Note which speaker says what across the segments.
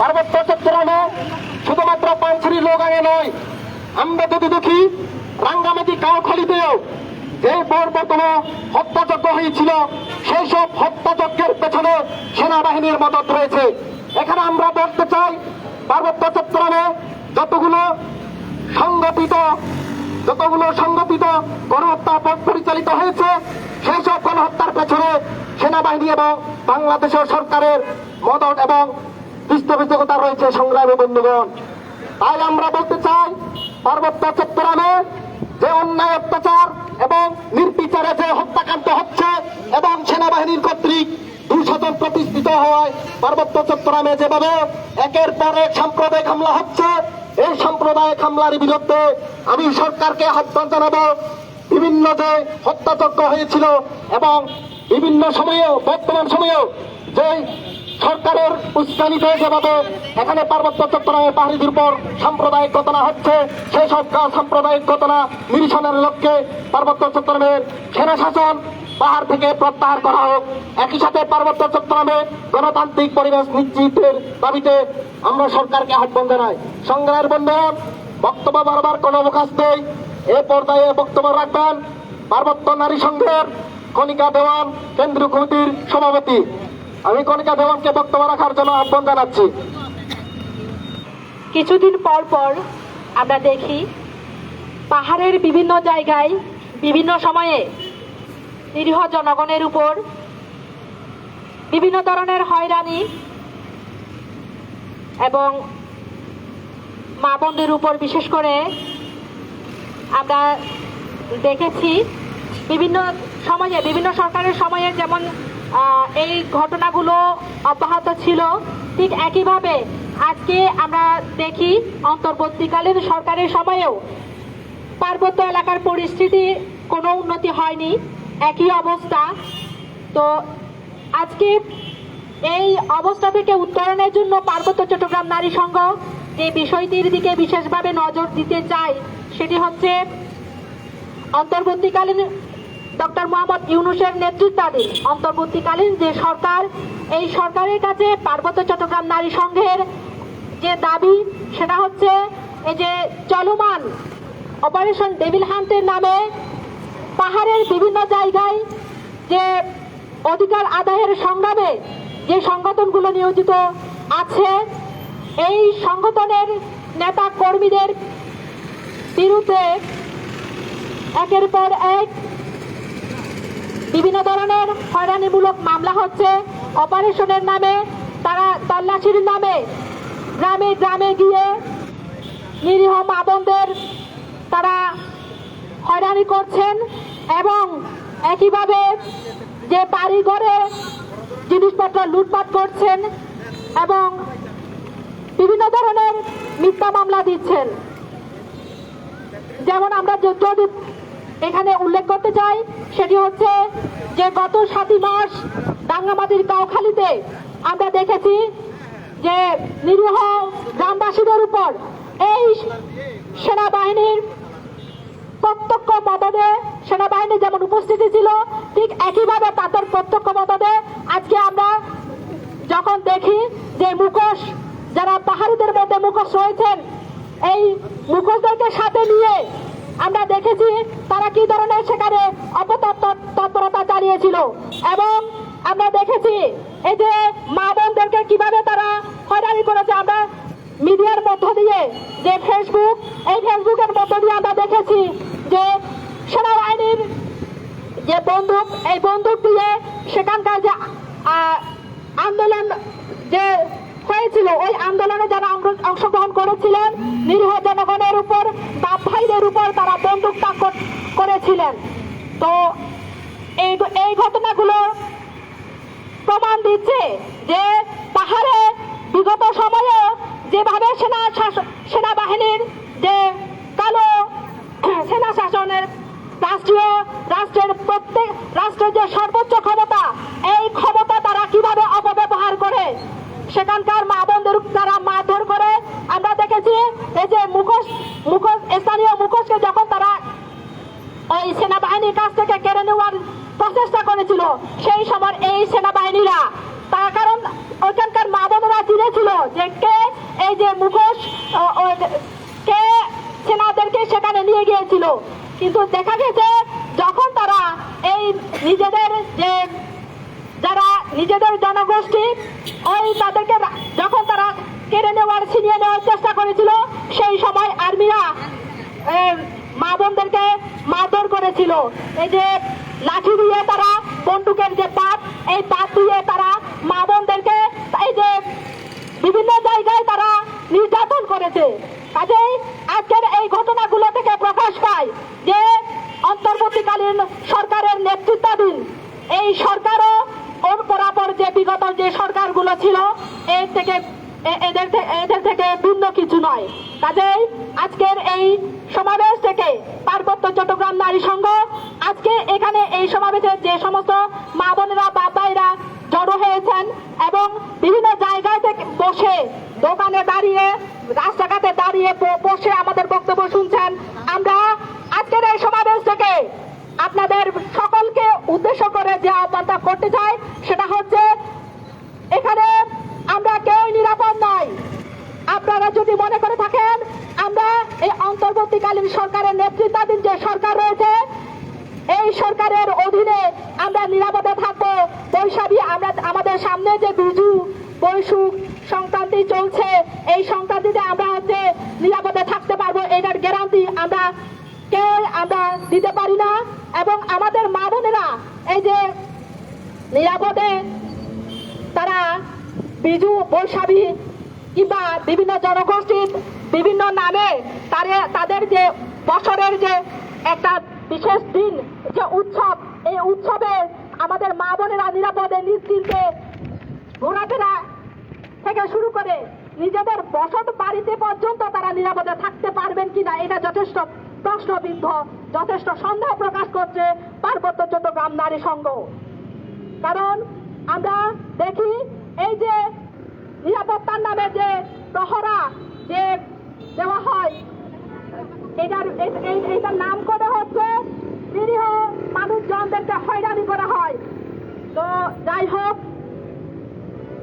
Speaker 1: পার্বত্য চট্টগ্রামে শুধুমাত্র পাঁচছড়ি লোগাঙে নয়, আমরা যদি দেখি, রাঙ্গামাটি কাউখালীতেও যে বর্বতন হত্যাযজ্ঞ হয়েছিল, সেই সব হত্যাযজ্ঞের পেছনে সেনাবাহিনীর মদত রয়েছে। এখানে আমরা বলতে চাই পার্বত্য চট্টগ্রামে যতগুলো সংগঠিত যতগুলো সংগঠিত গণহত্যা পরিচালিত হয়েছে, সেই সব গণহত্যার পেছনে সেনাবাহিনী এবং বাংলাদেশের সরকারের মদত এবং পৃষ্ঠপোষকতা রয়েছে সংগ্রামী বন্ধুগণ। তাই আমরা বলতে চাই, পার্বত্য চট্টগ্রামে যে অন্যায় অত্যাচার এবং নির্বিচারে যে হত্যাকাণ্ড হচ্ছে এবং সেনাবাহিনীর কর্তৃক দুশতন প্রতিষ্ঠিত হওয়ায় পার্বত্য চট্টগ্রামে যেভাবে একের পর এক সাম্প্রদায়িক হামলা হচ্ছে, এই সাম্প্রদায়িক হামলার বিরুদ্ধে আমি সরকারকে আহ্বান জানাব, বিভিন্ন যে হত্যাযজ্ঞ হয়েছিল এবং বিভিন্ন সময়েও, বর্তমান সময়েও যে সরকারের উস্কানিতে যেভাবে এখানে পার্বত্য চট্টগ্রামে পাহাড়িদের উপর সাম্প্রদায়িক ঘটনা হচ্ছে। সেই সব সাম্প্রদায়িক ঘটনা নিরসনের লক্ষ্যে পার্বত্য চট্টগ্রামের সেনা শাসন পাহাড় থেকে প্রত্যাহার করা হোক। একই সাথে পার্বত্য চট্টগ্রামে গণতান্ত্রিক পরিবেশ নিশ্চিতের দাবিতে আমরা সরকারকে আহ্বান জানাই। সংগ্রামের বন্ধন, বক্তব্য বারবার কোনো অবকাশ নেই। এ পর্যায়ে বক্তব্য রাখবেন পার্বত্য নারী সংঘের কণিকা দেওয়ান কেন্দ্রীয় কমিটির সভাপতি। আমি কণিকা দেওয়ানকে বক্তব্য রাখার জন্য আহ্বান জানাচ্ছি।
Speaker 2: কিছুদিন পর পর আমরা দেখি পাহাড়ের বিভিন্ন জায়গায়, বিভিন্ন সময়ে নিরীহ জনগণের উপর বিভিন্ন ধরনের হয়রানি এবং মা বোনদের উপর বিশেষ করে আমরা দেখেছি বিভিন্ন সময়ে, বিভিন্ন সরকারের সময়ে যেমন এই ঘটনাগুলো অব্যাহত ছিল। ঠিক একইভাবে আজকে আমরা দেখি অন্তর্বর্তীকালীন সরকারের সময়েও পার্বত্য এলাকার পরিস্থিতি কোনো উন্নতি হয়নি, একই অবস্থা। তো আজকে এই অবস্থা থেকে উত্তরণের জন্য পার্বত্য চট্টগ্রাম নারী সংঘ যে বিষয়টির দিকে বিশেষভাবে নজর দিতে চাই সেটি হচ্ছে অন্তর্বর্তীকালীন ডক্টর মোহাম্মদ ইউনুসের নেতৃত্বাধীন অন্তর্বর্তীকালীন যে সরকার, এই সরকারের কাছে পার্বত্য চট্টগ্রাম নারী সংঘের যে দাবি, সেটা হচ্ছে এই যে চলমান অপারেশন ডেভিল হান্টের নামে পাহাড়ের বিভিন্ন জায়গায় যে অধিকার আদায়ের সংগ্রামে যে সংগঠনগুলো নিয়োজিত আছে, এই সংগঠনের নেতা কর্মীদের বিরুদ্ধে একের পর এক বিভিন্ন ধরনের হয়রানিমূলক মামলা হচ্ছে। অপারেশনের নামে তারা তল্লাশির নামে গ্রামে গ্রামে গিয়ে নিরীহ মা তারা হয়রানি করছেন এবং একইভাবে যে বাড়ি ঘরে জিনিসপত্র লুটপাট করছেন এবং বিভিন্ন ধরনের মিথ্যা মামলা দিচ্ছেন। যেমন আমরা যদি এখানে উল্লেখ করতে চাই, সেটি হচ্ছে যে গত সাতই মাস রাঙ্গামাটির কাউখালীতে আমরা দেখেছি যে নিরীহ গ্রামবাসীদের উপর এই সেনাবাহিনীর প্রত্যক্ষ মদদে, সেনাবাহিনী যেমন উপস্থিতি ছিল, ঠিক একইভাবে তাদের প্রত্যক্ষ মদদে আজকে আমরা যখন দেখি যে মুখোশ, যারা পাহাড়িদের মধ্যে মুখোশ রয়েছেন, এই মুখোশদেরকে সাথে নিয়ে আমরা দেখেছি তারা কি ধরনের সেখানে অপতৎ- তৎপরতা চালিয়েছিল। এবং আমরা দেখেছি এই যে মা বোনদেরকে কীভাবে তারা হয়রানি করেছে, আমরা মিডিয়ার মধ্য দিয়ে যে ফেসবুক এই ফেসবুকের মধ্য দিয়ে আমরা দেখেছি যে সেনাবাহিনীর যে বন্দুক, এই বন্দুক দিয়ে সেখানকার যে আন্দোলন যে হয়েছিল। ওই আন্দোলনে যারা অংশগ্রহণ করেছিলেন, নিরীহ জনগণের উপর ভাইদের উপর তারা বন্দুক তাক করেছিলেন। তো এই এই ঘটনাগুলো প্রমাণ দিচ্ছে যে পাহাড়ে বিগত সময়ে যেভাবে সেনা সেনাবাহিনীর যে কালো সেনা শাসনের রাষ্ট্রীয় রাষ্ট্রের প্রত্যেক রাষ্ট্রের যে সর্বোচ্চ ক্ষমতা, এই ক্ষমতা তারা কীভাবে সেখানকার মা বোনদের তারা মারধর করে আমরা দেখেছি এই যে মুখোশ মুখোশ, স্থানীয় মুখোশকে যখন তারা ওই সেনাবাহিনীর কাছ থেকে কেড়ে নেওয়ার প্রচেষ্টা করেছিল, সেই সময় এই সেনাবাহিনীরা, তার কারণ ওইখানকার মা বোনেরা ছিল জেনেছিল যে কে এই যে মুখোশ কে সেনাদেরকে সেখানে নিয়ে গিয়েছিল। কিন্তু দেখা গেছে, যখন তারা এই নিজেদের যে নিজেদের জনগোষ্ঠী ওই তাদেরকে যখন তারা কেড়ে নেওয়ার, ছিনিয়ে নেওয়ার চেষ্টা করেছিল, সেই সময় আর্মিরা মা বোনদেরকে মারধর করেছিল। এই যে লাঠি দিয়ে তারা বন্দুকের যে পাত, এই পাত দিয়ে তারা মা বোনদেরকে, এই যে বিভিন্ন জায়গায় তারা নির্যাতন করেছে। কাজেই আজকের এই ঘটনাগুলো থেকে প্রকাশ পায় যে অন্তর্বর্তীকালীন সরকারের নেতৃত্বাধীন এই সরকারও পরাপর যে বিগত যে সরকারগুলো ছিল, এর থেকে এদের এদের থেকে ভিন্ন কিছু নয়। কাজেই আজকের এই সমাবেশ থেকে পার্বত্য চট্টগ্রাম নারী সংঘ আজকে এখানে এই সমাবেশে যে সমস্ত মা বোনেরা বাবাইরা জড়ো হয়েছেন এবং বিভিন্ন জায়গায় থেকে বসে দোকানে দাঁড়িয়ে, রাস্তাঘাটে দাঁড়িয়ে বসে আমাদের বক্তব্য শুনছেন, আমরা আজকের এই সমাবেশ থেকে আপনাদের সকলকে উদ্দেশ্য করে যে আহ্বানটা করতে চাই, সেটা হচ্ছে, এখানে আমরা কেউই নিরাপদ নয় আপনারা যদি মনে করে থাকেন, আমরা এই অন্তর্বর্তীকালীন সরকারের নেতৃত্বাধীন যে সরকার রয়েছে, এই সরকারের অধীনে আমরা নিরাপদে থাকব। বৈশাখী, আমরা আমাদের সামনে যে বিজু বৈশুখ সংক্রান্তি চলছে, এই সংক্রান্তিতে আমরা হচ্ছে নিরাপদে থাকতে পারব, এটার গ্যারান্টি আমরা কে আমরা দিতে পারি না। এবং আমাদের মা বোনেরা এই যে নিরাপদে তারা বিজু, বৈশাখী কিংবা বিভিন্ন জনগোষ্ঠীর বিভিন্ন নামে তাদের যে বছরের যে একটা বিশেষ দিন, যে উৎসব, এই উৎসবে আমাদের মা বোনেরা নিরাপদে, নিশ্চিন্তে ঘোরাফেরা থেকে শুরু করে নিজেদের বসত বাড়িতে পর্যন্ত তারা নিরাপদে থাকতে পারবেন কিনা, এটা যথেষ্ট প্রশ্নবিদ্ধ, যথেষ্ট সন্দেহ প্রকাশ করছে পার্বত্য চট্টগ্রাম নারী সংঘ। কারণ আমরা দেখি এই যে নিরাপত্তার নামে যে প্রহরা যে দেওয়া হয়, এটার এইটার নাম করে হচ্ছে নিরীহ মানুষজনদেরকে হয়রানি করা হয়। তো যাই হোক,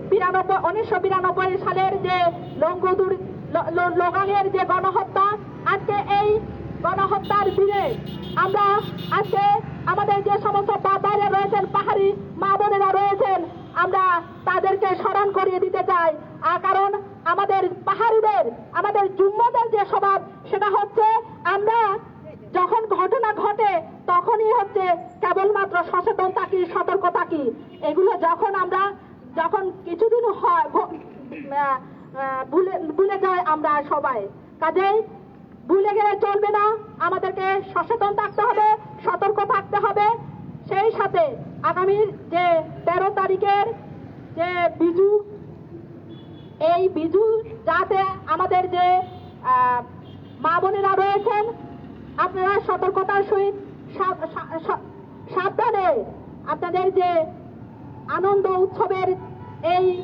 Speaker 2: বিরানব্বই উনিশশো বিরানব্বই সালের যে লঙ্গদুর ল- ল- যে গণহত্যা, আজকে এই গণহত্যার দিনে আমরা আজকে আমাদের যে সমস্ত বাবারা রয়েছেন পাহাড়ি মা বোনেরা রয়েছেন, আমরা তাদেরকে স্মরণ করিয়ে দিতে চাই। আর কারণ আমাদের পাহাড়িদের, আমাদের জুম্মদের যে স্বভাব, সেটা হচ্ছে আমরা যখন ঘটনা ঘটে, তখনই হচ্ছে কেবলমাত্র সচেতন থাকি সতর্ক থাকি এগুলো যখন আমরা, যখন কিছুদিন হয় ভুলে ভুলে যায় আমরা সবাই। কাজেই ভুলে গেলে চলবে না। আমাদেরকে সচেতন থাকতে হবে, সতর্ক থাকতে হবে। সেই সাথে আগামীর যে তেরো তারিখের যে বিজু, এই বিজু যাতে আমাদের যে মা বোনেরা রয়েছেন, আপনারা সতর্কতার সহিত সাবধানে আপনাদের যে আনন্দ উৎসবের এই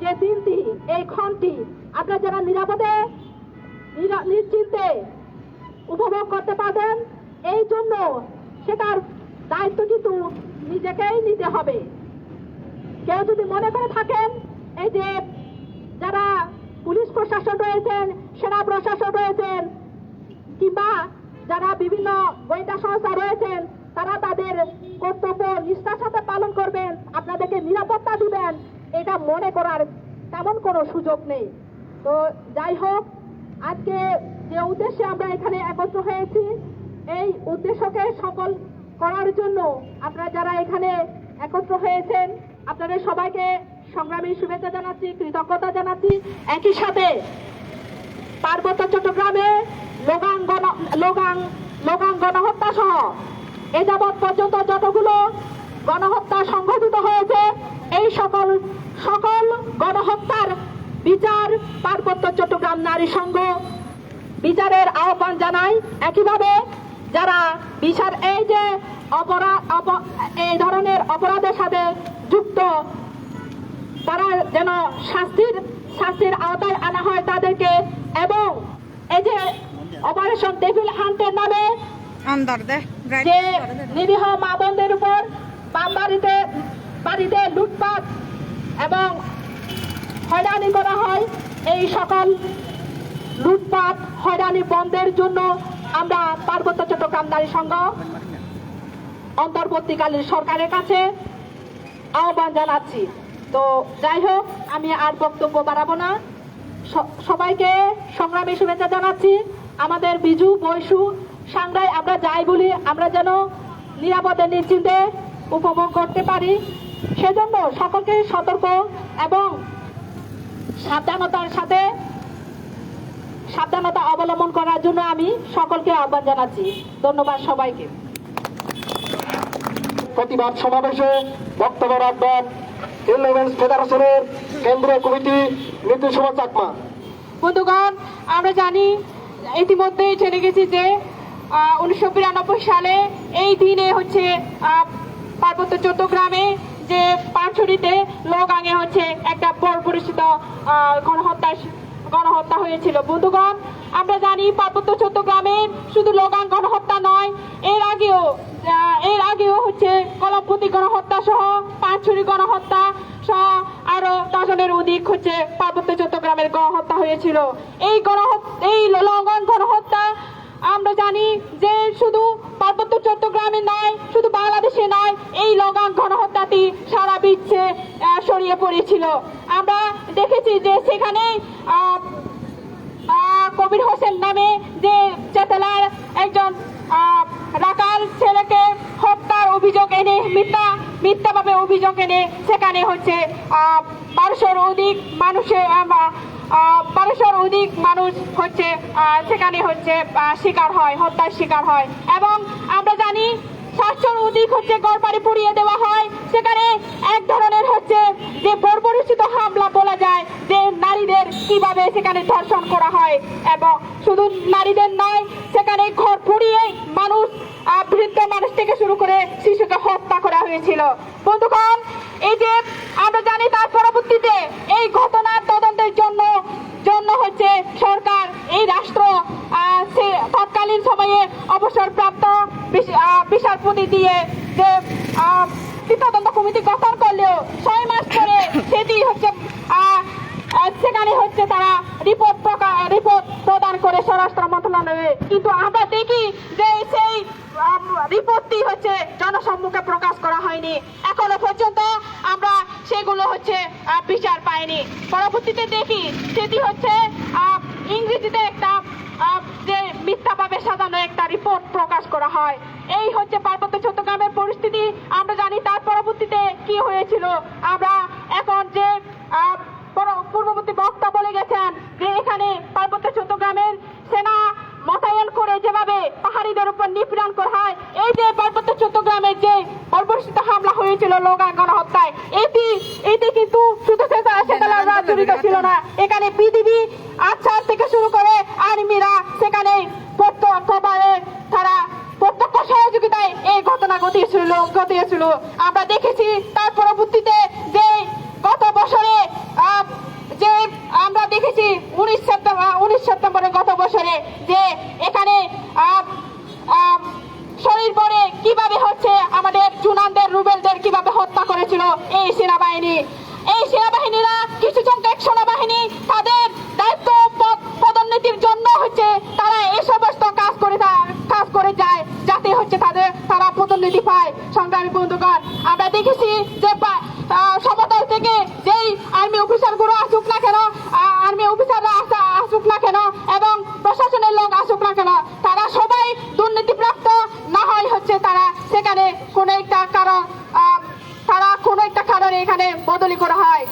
Speaker 2: যে দিনটি, এই ক্ষণটি, আপনারা যারা নিরাপদে নিরা- নিশ্চিন্তে উপভোগ করতে পারবেন। এই জন্য সেটার দায়িত্ব কিন্তু নিজেকেই নিতে হবে। কেউ যদি মনে করে থাকেন, এই যে যারা পুলিশ প্রশাসন রয়েছেন, সেনা প্রশাসন রয়েছেন, কিংবা যারা বিভিন্ন গোয়েন্দা সংস্থা রয়েছেন, তারা তাদের কর্তব্য নিষ্ঠার সাথে পালন করবেন, আপনাদেরকে নিরাপত্তা দিবেন, এটা মনে করার তেমন কোনো সুযোগ নেই। তো যাই হোক আজকে যে উদ্দেশ্যে আমরা এখানে একত্র হয়েছি, এই উদ্দেশ্যকে সফল করার জন্য আপনারা যারা এখানে একত্র হয়েছেন, আপনাদের সবাইকে সংগ্রামী শুভেচ্ছা জানাচ্ছি, কৃতজ্ঞতা জানাচ্ছি। একই সাথে পার্বত্য চট্টগ্রামে লোগাং লোগাং লোগাং গণহত্যা সহ এ যাবৎ পর্যন্ত যতগুলো গণহত্যা সংঘটিত হয়েছে, এই সকল সকল গণহত্যার বিচার পার্বত্য চট্টগ্রাম নারী সংঘ। বিচারের আহ্বান জানাই একইভাবে যারা বিচার এই যে অপরাধ অপ- এই ধরনের অপরাধের সাথে যুক্ত তারা যেন শাস্তির শাস্তির আওতায় আনা হয় তাদেরকে এবং এই যে অপারেশন ডেভিল হান্টের নামে যে নিরীহ মা বোনদের উপর বাম বাড়িতে বাড়িতে লুটপাট এবং
Speaker 3: হয়রানি করা হয়। এই সকল লুটপাট, হয়রানি বন্ধের জন্য আমরা পার্বত্য চট্টগ্রাম নারী সংঘ অন্তর্বর্তীকালীন সরকারের কাছে আহ্বান জানাচ্ছি। তো যাই হোক, আমি আর বক্তব্য বাড়াবো না। সবাইকে সংগ্রামী শুভেচ্ছা জানাচ্ছি। আমাদের বিজু, বৈশু সাংরায় আমরা যাই বলি, আমরা যেন নিরাপদে, নিশ্চিন্তে উপভোগ করতে পারি। সেজন্য সকলকে সতর্ক এবং সাবধানতার সাথে সাবধানতা অবলম্বন করার জন্য আমি সকলকে আহ্বান জানাচ্ছি। ধন্যবাদ সবাইকে।
Speaker 1: প্রতিবাদ সমাবেশে বক্তব্য রাখবেন ইলেভেন্স ফেডারেশনের কেন্দ্রীয় কমিটি নীতিশোভা চাকমা।
Speaker 2: বন্ধুগণ আমরা জানি ইতিমধ্যেই জেনে গেছি যে উনিশশো বিরানব্বই সালে এই দিনে হচ্ছে পার্বত্য চট্টগ্রামে যে পাঁচড়িতে লোগাঙে হচ্ছে একটা পরিচিত গণহত্যা গণহত্যা হয়েছিল। বন্ধুগণ, আমরা জানি পার্বত্য চট্টগ্রামে শুধু লোগান গণহত্যা নয়, এর আগেও এর আগেও হচ্ছে কলমপতি গণহত্যা সহ পাঁচছড়ি গণহত্যা সহ আরও দশনের অধিক হচ্ছে পার্বত্য চট্টগ্রামের গণহত্যা হয়েছিল। এই গণহত্যা এই লঙ্ঘন গণহত্যা আমরা জানি যে শুধু পার্বত্য চট্টগ্রামে নয়, শুধু বাংলাদেশে নয়, এই লগান গণহত্যাটি সারা বিশ্বে ছড়িয়ে পড়েছিল। আমরা দেখেছি যে সেখানে কবির হোসেন নামে যে চেতলার একজন রাকাল ছেলেকে হত্যার অভিযোগ এনে, মিথ্যা, মিথ্যাভাবে অভিযোগ এনে, সেখানে হচ্ছে বারোশোর অধিক মানুষের বারোশোর অধিক মানুষ হচ্ছে সেখানে হচ্ছে শিকার হয়, হত্যার শিকার হয়। এবং আমরা জানি সাতশোর অধিক হচ্ছে গড়বাড়ি পুড়িয়ে দেওয়া হয়। সেখানে এক ধরনের হচ্ছে যে বর্বরিচিত হামলা বলা যায় যে নারীদের কীভাবে সেখানে ধর্ষণ করা হয়। এবং শুধু নারীদের নয়, সেখানে ঘর পুড়িয়ে মানুষ বৃদ্ধ মানুষ থেকে শুরু করে শিশুকে হত্যা করা হয়েছিল। বন্ধুগণ, এই যে আমরা জানি তার পরবর্তীতে এই ঘটনার তদন্তের জন্য জন্য হচ্ছে সরকার, এই রাষ্ট্র তৎকালীন সময়ে অবসরপ্রাপ্ত বিচারপতি দিয়ে যে তদন্ত কমিটি গঠন করলেও ছয় মাস পরে সেটি হচ্ছে সেখানে হচ্ছে তারা রিপোর্ট রিপোর্ট প্রদান করে স্বরাষ্ট্র মন্ত্রণালয়ে। কিন্তু আমরা দেখি যে সেই রিপোর্টটি হচ্ছে জনসম্মুখে প্রকাশ করা হয়নি। এখনও পর্যন্ত আমরা সেগুলো হচ্ছে বিচার পাইনি। পরবর্তীতে দেখি সেটি হচ্ছে ইংরেজিতে একটা যে মিথ্যাভাবে সাজানো একটা রিপোর্ট প্রকাশ করা হয়। এই হচ্ছে পার্বত্য চট্টগ্রামের পরিস্থিতি। আমরা জানি তার পরবর্তীতে কি হয়েছিল। আমরা এখন যে পূর্ববর্তী বক্তা বলে গেছেন যে এখানে পার্বত্য চট্টগ্রামের সেনা মোতায়েন করে যেভাবে পাহাড়িদের উপর নিপীড়ন করা হয় এই যে পার্বত্য চট্টগ্রামের যে বর্বরিত হামলা হয়েছিল লোগান গণহত্যায় এটি এটি কিন্তু শুধু জড়িত ছিল না। এখানে বিডিবি আচ্ছা থেকে শুরু করে আর্মিরা সেখানে প্রত্যক্ষভাবে তারা প্রত্যক্ষ সহযোগিতায় এই ঘটনা ঘটিয়েছিল ঘটিয়েছিল। আমরা দেখেছি তার পরবর্তীতে যে গত বছরে যে আমরা দেখেছি উনিশ সেপ্টেম্বর উনিশ সেপ্টেম্বরে গত বছরে যে এখানে শরীর পরে কীভাবে হচ্ছে আমাদের জুনানদের, রুবেলদের কীভাবে হত্যা করেছিল এই সেনাবাহিনী। এই সেনাবাহিনীরা কিছু সংখ্যক সেনাবাহিনী তাদের দায়িত্ব পদ- পদোন্নতির জন্য হচ্ছে তারা এই সমস্ত কাজ করে কাজ করে যায়, যাতে হচ্ছে তাদের, তারা পদোন্নতি পায়। সংগ্রামী বন্ধুগণ, আমরা দেখেছি যে সমতল থেকে যেই আর্মি অফিসারগুলো আসুক না কেন আর্মি অফিসাররা আসা- আসুক না কেন এবং প্রশাসনের লোক আসুক না কেন, তারা সবাই দুর্নীতিপ্রাপ্ত। না হয় হচ্ছে তারা সেখানে কোনো একটা কারণ তারা কোনো একটা কারণে এখানে বদলি করা হয়।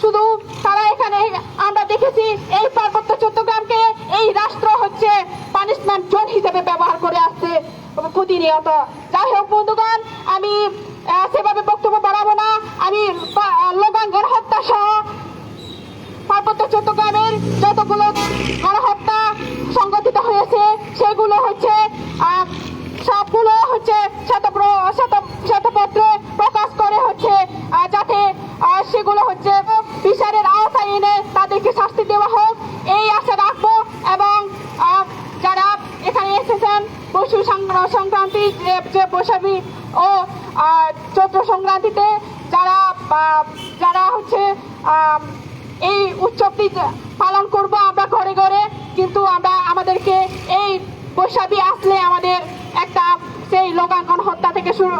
Speaker 2: শুধু তারা এখানে, আমরা দেখেছি এই পার্বত্য চট্টগ্রামকে এই রাষ্ট্র হচ্ছে পানিশমেন্ট জোন হিসেবে ব্যবহার করে আসছে প্রতিনিয়ত যাই হোক, বন্ধুগণ, আমি সেভাবে বক্তব্য বাড়াবো না। আমি লোগান গণহত্যা সহ পার্বত্য চট্টগ্রামের যতগুলো গণহত্যা সংগঠিত হয়েছে, সেগুলো হচ্ছে সবগুলো হচ্ছে শ্বেতপত্রে প্রকাশ করে হচ্ছে যাতে সেগুলো হচ্ছে বিচারের আওতায় এনে তাদেরকে শাস্তি দেওয়া হোক। এই আশা রাখব এবং যারা এখানে এসেছেন, পশু সংক্রা- সংক্রান্তি, যে- বৈশাখী ও চৈত্র সংক্রান্তিতে যারা যারা হচ্ছে
Speaker 1: এই উৎসবটি পালন করব আমরা ঘরে ঘরে, কিন্তু আমরা আমাদেরকে এই বৈশাখী আসলে আমাদের একটা সেই লোকান গণহত্যা থেকে শুরু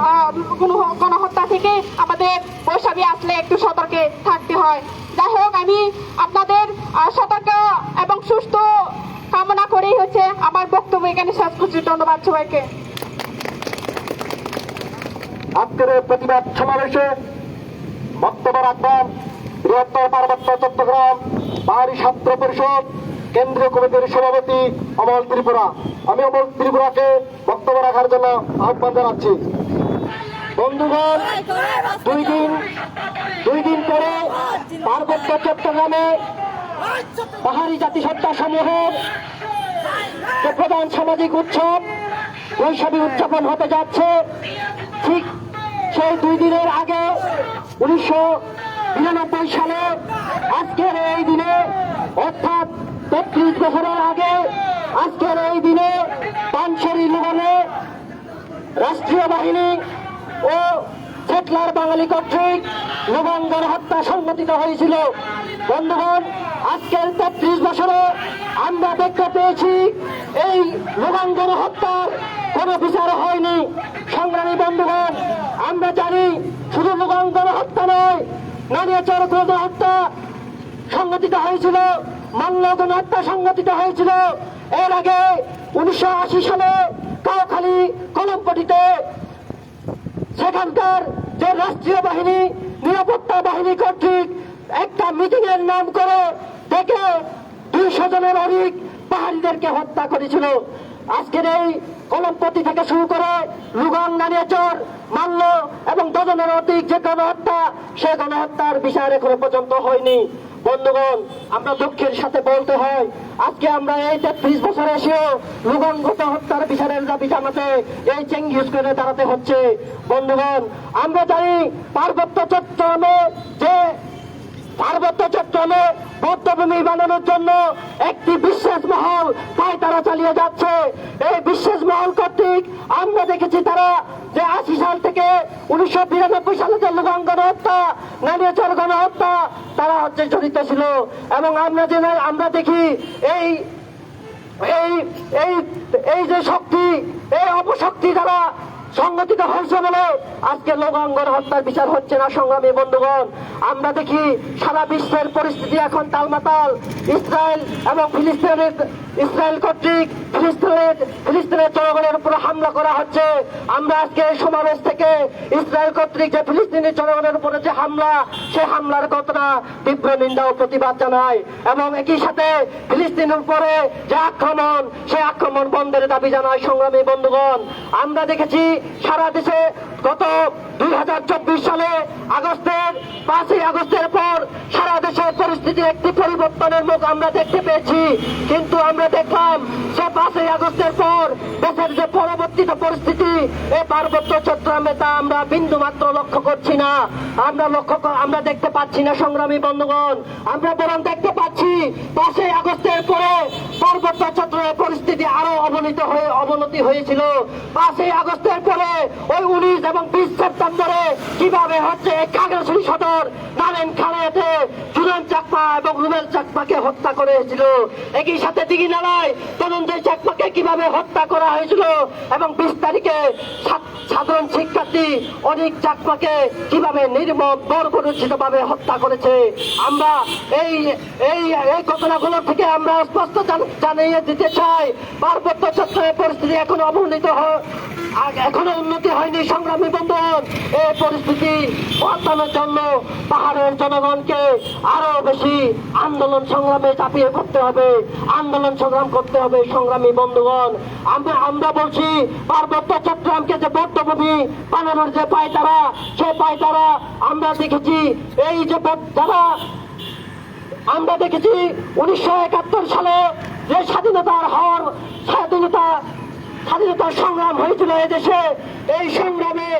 Speaker 1: গণহত্যা থেকে আমাদের বৈশাখী আসলে একটু সতর্কে থাকতে হয়। যাই হোক, আমি আপনাদের সতর্ক এবং সুস্থ কামনা করেই হচ্ছে আমার বক্তব্য এখানে শেষ করছি। ধন্যবাদ সবাইকে।
Speaker 4: আজকের প্রতিবাদ সমাবেশে বক্তব্য রাখবেন বৃহত্তর পার্বত্য চট্টগ্রাম পাহাড়ি ছাত্র পরিষদ, কেন্দ্রীয় কমিটির সভাপতি অমল ত্রিপুরা। আমি অমল ত্রিপুরাকে বক্তব্য রাখার জন্য আহ্বান জানাচ্ছি। বন্ধুগণ, দুই দিন দুই দিন পরে পার্বত্য চট্টগ্রামে পাহাড়ি জাতিসত্তা সমূহের যে প্রধান সামাজিক উৎসব, বৈশাখী উদযাপন হতে যাচ্ছে। ঠিক সেই দুই দিনের আগে উনিশশো বিরানব্বই সালে, আজকের এই দিনে, অর্থাৎ তেত্রিশ বছরের আগে, আজকের এই দিনে পানশরি লুবনে রাষ্ট্রীয় বাহিনী ও সেটলার বাঙালি কর্তৃক লুবন হত্যা সংঘটিত হয়েছিল। বন্ধুগণ, আজকের তেত্রিশ বছরে আমরা দেখতে পেয়েছি এই লুবন গণহত্যার কোনো বিচার হয়নি। সংগ্রামী বন্ধুগণ, আমরা জানি শুধু লুবন গণহত্যা নয় নানিয়াচর হত্যা সংগঠিত হয়েছিল মাল্য হত্যা সংগঠিত হয়েছিল। এর আগে উনিশশো আশি সালে কাউখালী কলমপটিতে সেখানকার যে রাষ্ট্রীয় বাহিনী, নিরাপত্তা বাহিনী কর্তৃক একটা মিটিং এর নাম করে ডেকে দুইশো জনের অধিক পাহাড়িদেরকে হত্যা করেছিল। আজকের এই কলমপতি থেকে শুরু করে লুগং নানিয়াচর মাল্য এবং দজনের অধিক যে গণহত্যা, সে গণহত্যার বিচার এখনও পর্যন্ত হয়নি। বন্ধুগণ, আমরা দুঃখের সাথে বলতে হয়, আজকে আমরা এই তেত্রিশ বছরে এসেও লুগঙ্গত হত্যার বিচারের দাবি জানাতে এই চেঙ্গিস করে দাঁড়াতে হচ্ছে। বন্ধুগণ, আমরা জানি পার্বত্য চট্টগ্রামে যে পার্বত্য চট্টগ্রামে বৌদ্ধভূমি বানানোর জন্য একটি বিশেষ মহল তাই তারা চালিয়ে যাচ্ছে। এই বিশেষ মহল কর্তৃক আমরা দেখেছি তারা যে আশি সাল থেকে উনিশশো বিরানব্বই সালে যে লুগাং গণহত্যা নানিয়াচর গণহত্যা, তারা হচ্ছে জড়িত ছিল। এবং আমরা যে আমরা দেখি এই এই এই এই যে শক্তি, এই অপশক্তি দ্বারা সংগঠিত হয়েছে বলে আজকে লোকাঙ্গন হত্যার বিচার হচ্ছে না সংগ্রামী বন্ধুগণ। আমরা দেখি সারা বিশ্বের পরিস্থিতি এখন তালমাতাল। ইসরায়েল এবং ফিলিস্তিনের, ইসরায়েল কর্তৃক ফিলিস্তিনের ফিলিস্তিনের জনগণের উপর হামলা করা হচ্ছে। আমরা আজকে এই সমাবেশ থেকে ইসরায়েল কর্তৃক যে ফিলিস্তিনি জনগণের উপরে যে হামলা সে হামলার ঘটনা তীব্র নিন্দা ও প্রতিবাদ জানায় এবং একই সাথে ফিলিস্তিনের উপরে যে আক্রমণ সে আক্রমণ বন্ধের দাবি জানায় সংগ্রামী বন্ধুগণ। আমরা দেখেছি সারা দেশে গত দুই হাজার চব্বিশ সালে আগস্টের পাঁচই আগস্টের পর সারা দেশের পরিস্থিতি একটি পরিবর্তনের মুখ আমরা দেখতে পেয়েছি। কিন্তু আমরা দেখলাম সে পাঁচই আগস্টের পর দেশের যে পরবর্তীত পরিস্থিতি এই পার্বত্য চট্টগ্রামে তা আমরা বিন্দু মাত্র লক্ষ্য করছি না। আমরা লক্ষ্য আমরা দেখতে পাচ্ছি না, সংগ্রামী বন্ধুগণ। আমরা বরং দেখতে পাচ্ছি পাঁচই আগস্টের পরে পার্বত্য চট্টগ্রামের পরিস্থিতি আরও অবনীত হয়ে অবনতি হয়েছিল। পাঁচই আগস্টের পরে ওই উনিশ এবং বিশ সেপ্টেম্বরে কীভাবে হচ্ছে এই সদর নারায়ণ খানাতে জুনান চাকমা এবং রুবেল চাকমাকে হত্যা করে হয়েছিল একই সাথে দিঘি নালায় তদন্তের চাকমাকে কীভাবে হত্যা করা হয়েছিল এবং বিশ তারিখে সাধারণ শিক্ষার্থী অনেক চাকমাকে কীভাবে নির্মম বর্বরচিত ভাবে হত্যা করেছে। আমরা এই এই এই ঘটনাগুলো থেকে আমরা স্পষ্ট জানিয়ে দিতে চাই। পার্বত্য চট্টগ্রামের পরিস্থিতি এখন অবনীত এখনও উন্নতি হয়নি সংগ্রামী বন্ধন এই পরিস্থিতি বদলানোর জন্য পাহাড়ের জনগণকে আরও বেশি আন্দোলন সংগ্রামে চাপিয়ে পড়তে হবে। আন্দোলন সংগ্রাম করতে হবে, সংগ্রামী বন্ধুগণ। আমরা আমরা বলছি, পার্বত্য চট্টগ্রামকে যে বদ্ধভূমি বানানোর যে পায়তারা, সে পায়তারা আমরা দেখেছি। এই যে যারা আমরা দেখেছি উনিশশো একাত্তর সালে যে স্বাধীনতার হর, স্বাধীনতা স্বাধীনতার সংগ্রাম হয়েছিল এদেশে এই সংগ্রামে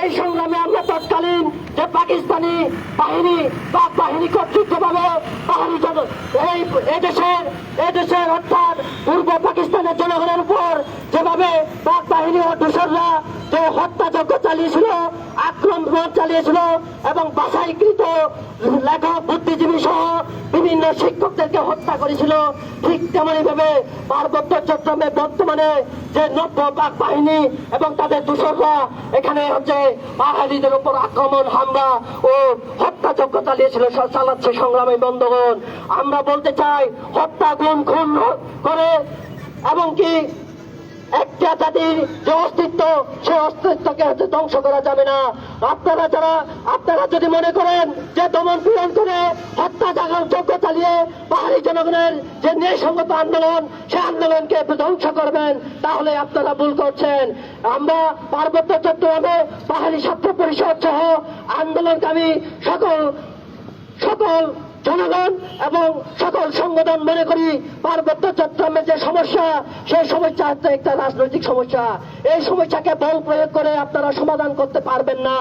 Speaker 4: এই সংগ্রামে আমরা তৎকালীন যে পাকিস্তানি বাহিনী বা বাহিনী কর্তৃত্বভাবে পাহাড়ি জন এই এদেশের এদেশের অর্থাৎ পূর্ব পাকিস্তানের জনগণের উপর যেভাবে পাক বাহিনী ও দোসররা যে হত্যা হত্যাযজ্ঞ চালিয়েছিল, আক্রমণ চালিয়েছিল এবং বাছাইকৃত লেখক বুদ্ধিজীবী সহ বিভিন্ন শিক্ষকদেরকে হত্যা করেছিল, ঠিক তেমনি ভাবে পার্বত্য চট্টগ্রামে বর্তমানে যে নব্য বাক বাহিনী এবং তাদের দূষকরা এখানে হচ্ছে পাহাড়িদের উপর আক্রমণ, হামলা ও হত্যাযজ্ঞ চালিয়েছিল চালাচ্ছে সংগ্রামী বন্ধগণ। আমরা বলতে চাই, হত্যা গুণ খুন করে এবং কি একটা জাতির যে অস্তিত্ব, সেই অস্তিত্বকে ধ্বংস করা যাবে না। আপনারা যারা, আপনারা যদি মনে করেন যে দমন পীড়ন করে হত্যা জাগার যজ্ঞ চালিয়ে পাহাড়ি জনগণের যে ন্যায়সঙ্গত আন্দোলন সেই আন্দোলনকে ধ্বংস করবেন, তাহলে আপনারা ভুল করছেন। আমরা পার্বত্য চট্টগ্রামে পাহাড়ি ছাত্র পরিষদ সহ আন্দোলনকামী সকল সকল জনগণ এবং সকল সংগঠন মনে করি পার্বত্য চট্টগ্রামের যে সমস্যা, সেই সমস্যা হচ্ছে একটা রাজনৈতিক সমস্যা। এই সমস্যাকে বল প্রয়োগ করে আপনারা সমাধান করতে পারবেন না।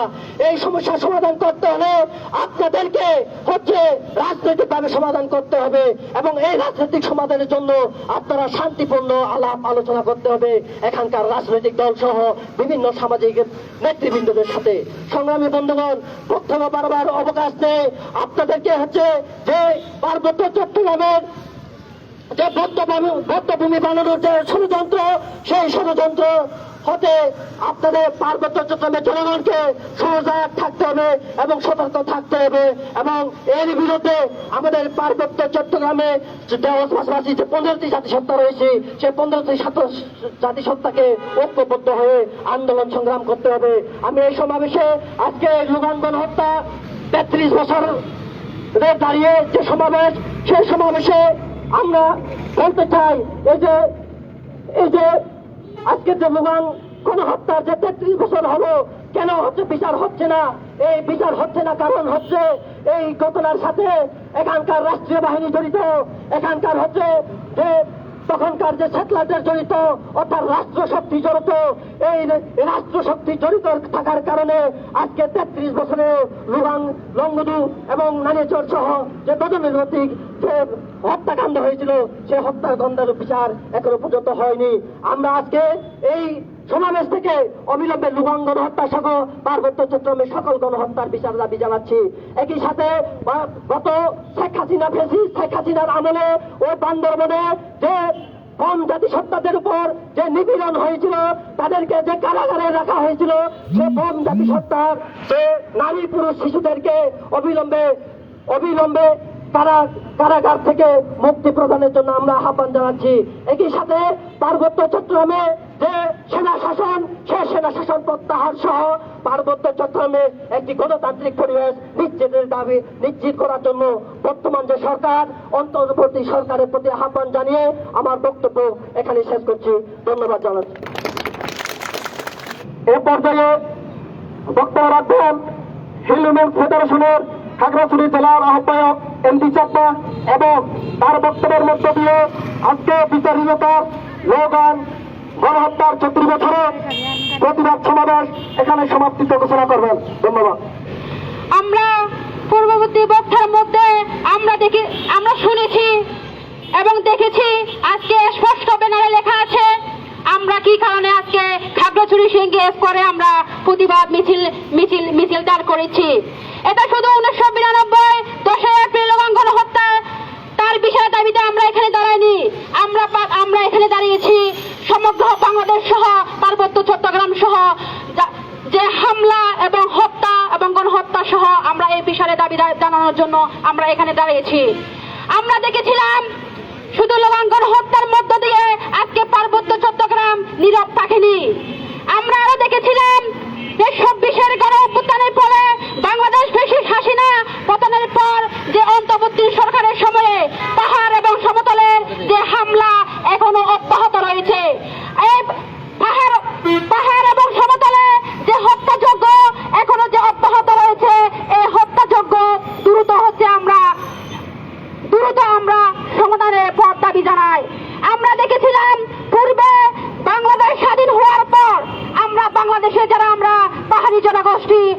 Speaker 4: এই সমস্যা সমাধান করতে হলে আপনাদেরকে হচ্ছে রাজনৈতিকভাবে সমাধান করতে হবে এবং এই রাজনৈতিক সমাধানের জন্য আপনারা শান্তিপূর্ণ আলাপ আলোচনা করতে হবে। এখানকার রাজনৈতিক দল সহ বিভিন্ন সামাজিক নেতৃবৃন্দদের সাথে। সংগ্রামী বন্ধুগণ প্রথমে বারবার অবকাশ নেই। আপনাদেরকে হচ্ছে যে পার্বত্য চট্টগ্রামের যে বদ্ধভূমি বানানোর যে ষড়যন্ত্র, সেই ষড়যন্ত্র হতে আপনাদের পার্বত্য চট্টগ্রামের জনগণকে সহজাগ থাকতে হবে এবং সতর্ক থাকতে হবে এবং এর বিরুদ্ধে আমাদের পার্বত্য চট্টগ্রামে পাশাপাশি যে পনেরোটি জাতিসত্তা রয়েছে, সেই পনেরোটি জাতিসত্তাকে ঐক্যবদ্ধ হয়ে আন্দোলন সংগ্রাম করতে হবে। আমি এই সমাবেশে আজকে লুগাঙ্গন হত্যা তেত্রিশ বছর দাঁড়িয়ে যে সমাবেশ, সেই সমাবেশে আমরা বলতে চাই, এই যে এই যে আজকে যে মুগান কোন হত্যার যে তেত্রিশ বছর হলো, কেন হচ্ছে বিচার হচ্ছে না? এই বিচার হচ্ছে না কারণ হচ্ছে এই ঘটনার সাথে এখানকার রাষ্ট্রীয় বাহিনী জড়িত। এখানকার হচ্ছে যে তখনকার যে স্যাটেলাইটের জড়িত, অর্থাৎ রাষ্ট্র শক্তি জড়িত, এই রাষ্ট্র শক্তি জড়িত থাকার কারণে আজকে তেত্রিশ বছরে লুগাং লঙ্গদু এবং নানিচর সহ যে গজনৈতিক যে হত্যাকাণ্ড হয়েছিল, সেই হত্যাকাণ্ডের বিচার এখনও পর্যন্ত হয়নি। আমরা আজকে এই সমাবেশ থেকে অবিলম্বে লুগাং গণহত্যা সহ পার্বত্য চট্টগ্রামের সকল গণহত্যার বিচার দাবি জানাচ্ছি। একই সাথে গত শেখ হাসিনা ফেসিস শেখ হাসিনার আমলে ও বান্দরবনে যে কম জাতিসত্তাদের উপর যে নিপীড়ন হয়েছিল, তাদেরকে যে কারাগারে রাখা হয়েছিল, সে কম জাতিসত্তার যে নারী পুরুষ শিশুদেরকে অবিলম্বে অবিলম্বে তারা কারাগার থেকে মুক্তি প্রদানের জন্য আমরা আহ্বান জানাচ্ছি। একই সাথে পার্বত্য চট্টগ্রামে যে সেনা শাসন সে সেনা শাসন প্রত্যাহার সহ পার্বত্য চট্টগ্রামে একটি গণতান্ত্রিক পরিবেশ নিশ্চিতের দাবি নিশ্চিত করার জন্য বর্তমান যে সরকার, অন্তর্বর্তী সরকারের প্রতি আহ্বান জানিয়ে আমার বক্তব্য এখানে শেষ করছি। ধন্যবাদ জানাচ্ছি। এ পর্যায়ে বক্তব্য রাখবেন হিলুমেন ফেডারেশনের খাগড়াছড়ি জেলার আহ্বায়ক এমডি চাপ্পা এবং তার বক্তব্যের মধ্য দিয়ে আজকে বিচারহীনতার লোগান গণহত্যার চতুর্থ বছরে প্রতিবাদ সমাবেশ এখানে সমাপ্তিত ঘোষণা করবেন। ধন্যবাদ।
Speaker 2: আমরা পূর্ববর্তী বক্তার মধ্যে আমরা দেখি, আমরা শুনেছি এবং দেখেছি, আজকে স্পষ্ট ব্যানারে লেখা আছে, আমরা কি কারণে আজকে খাগড়াছড়ি সিংহে করে আমরা প্রতিবাদ মিছিল মিছিল মিছিল দাঁড় করেছি? এটা শুধু উনিশশো বিরানব্বই, দশই এপ্রিল লঙ্ঘন তার বিষয় দাবিতে আমরা এখানে দাঁড়াইনি। আমরা আমরা এখানে দাঁড়িয়েছি। সমগ্র বাংলাদেশ সহ, পার্বত্য চট্টগ্রাম সহ, যা- হামলা এবং হত্যা এবং গণহত্যা সহ আমরা এই বিষয়ে দাবি জানানোর জন্য আমরা এখানে দাঁড়িয়েছি। আমরা দেখেছিলাম শুধু লোকাঙ্কন হত্যার মধ্য দিয়ে আজকে পার্বত্য চট্টগ্রাম নীরব থাকেনি আমরা আরও দেখেছিলাম যে চব্বিশের গণ অভ্যুত্থানের পরে বাংলাদেশ বেশি হাসিনা পতনের পর যে অন্তর্বর্তী সরকারের সময়ে পাহাড় এবং সমতলের যে হামলা এখনও অব্যাহত রয়েছে এই পাহাড় পাহাড় এবং সমতলে যে হত্যাযজ্ঞ এখনও যে অব্যাহত রয়েছে এই হত্যাযজ্ঞ দ্রুত হচ্ছে আমরা দ্রুত আমরা সমাধানের পথ দাবি জানাই আমরা দেখেছিলাম পূর্বে বাংলাদেশ স্বাধীন হওয়ার পর আমরা বাংলাদেশে যারা আমরা পাহাড়ি জনগোষ্ঠী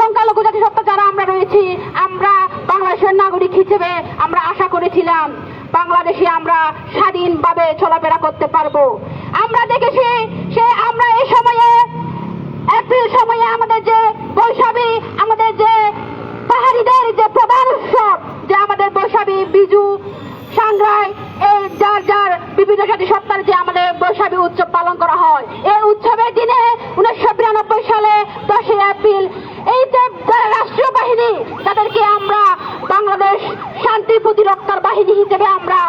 Speaker 2: সংখ্যালঘু জাতিসত্তা যারা আমরা রয়েছি আমরা বাংলাদেশের নাগরিক হিসেবে আমরা আশা করেছিলাম বাংলাদেশে আমরা স্বাধীনভাবে চলাফেরা করতে পারব আমরা দেখেছি সে আমরা এই সময়ে এপ্রিল সময়ে আমাদের যে বৈশাখী আমাদের যে পাহাড়িদের যে প্রধান উৎসব যে আমাদের বৈশাখী, বিজু সাংগ্রাই এই যার যার বিভিন্ন জাতি সত্তার যে আমাদের বৈশাখী উৎসব পালন করা হয়। এই উৎসবের দিনে উনিশশো বিরানব্বই সালে দশই এপ্রিল এই যে যারা রাষ্ট্রীয় বাহিনী। তাদেরকে আমরা বাংলাদেশ শান্তি প্রতিরক্ষার বাহিনী হিসেবে আমরা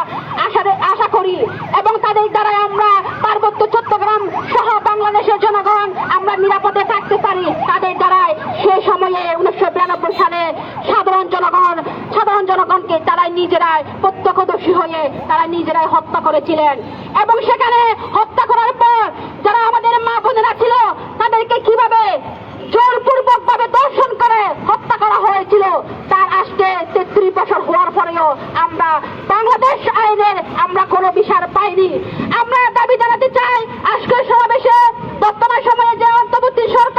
Speaker 2: আশা আশা করি। এবং তাদের দ্বারাই আমরা পার্বত্য চট্টগ্রাম সহ বাংলাদেশের জনগণ আমরা নিরাপদে থাকতে পারি। তাদের দ্বারাই সেই সময়ে উনিশশো বিরানব্বই সালে সাধারণ জনগণ সাধারণ জনগণকে তারাই নিজেরাই প্রত্যক্ষদর্শী হয়ে তারা নিজেরাই হত্যা করেছিলেন। এবং সেখানে হত্যা করার পর যারা আমাদের মা বোনেরা ছিল, তাদেরকে কীভাবে জোরপূর্বক ভাবে দর্শন করে হত্যা করা হয়েছিল। তার আজকে তেত্রিশ বছর হওয়ার পরেও আমরা বাংলাদেশ আইনের আমরা কোনো বিচার পাইনি। আমরা দাবি জানাতে চাই আজকের সমাবেশে বর্তমান সময়ে যে অন্তর্বর্তী সরকার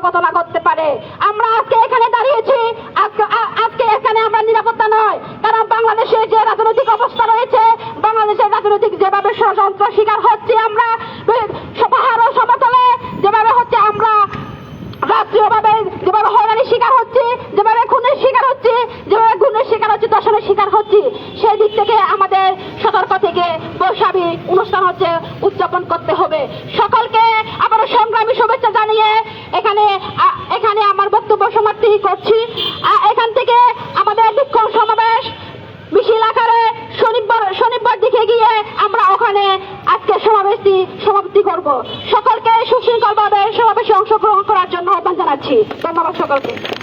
Speaker 2: ঘটনা ঘটতে পারে। আমরা আজকে এখানে দাঁড়িয়েছি। আজকে এখানে আমরা নিরাপত্তা নয়। কারণ বাংলাদেশের যে রাজনৈতিক অবস্থা রয়েছে, বাংলাদেশের রাজনৈতিক যেভাবে ষড়যন্ত্র শিকার হচ্ছে আমরা, পাহাড় সমতলে যেভাবে হচ্ছে আমরা, রাষ্ট্রীয়ভাবে যেভাবে হয়রানির শিকার হচ্ছে, যেভাবে খুনের শিকার হচ্ছে, যেভাবে খুনের শিকার হচ্ছে, দর্শনের শিকার হচ্ছে, সেই দিক থেকে আমাদের সতর্ক থেকে বৈশাখী অনুষ্ঠান হচ্ছে উদযাপন করতে হবে। সকলকে আবারও সংগ্রামী শুভেচ্ছা জানিয়ে এখানে আ- এখানে আমার বক্তব্য সমাপ্তি করছি আ- এখান থেকে আমাদের বিক্ষোভ সমাবেশ মিছিল আকারে শনিবার শনিবার দিকে গিয়ে আমরা ওখানে আজকে সমাবেশটি সমাপ্তি করব সকলকে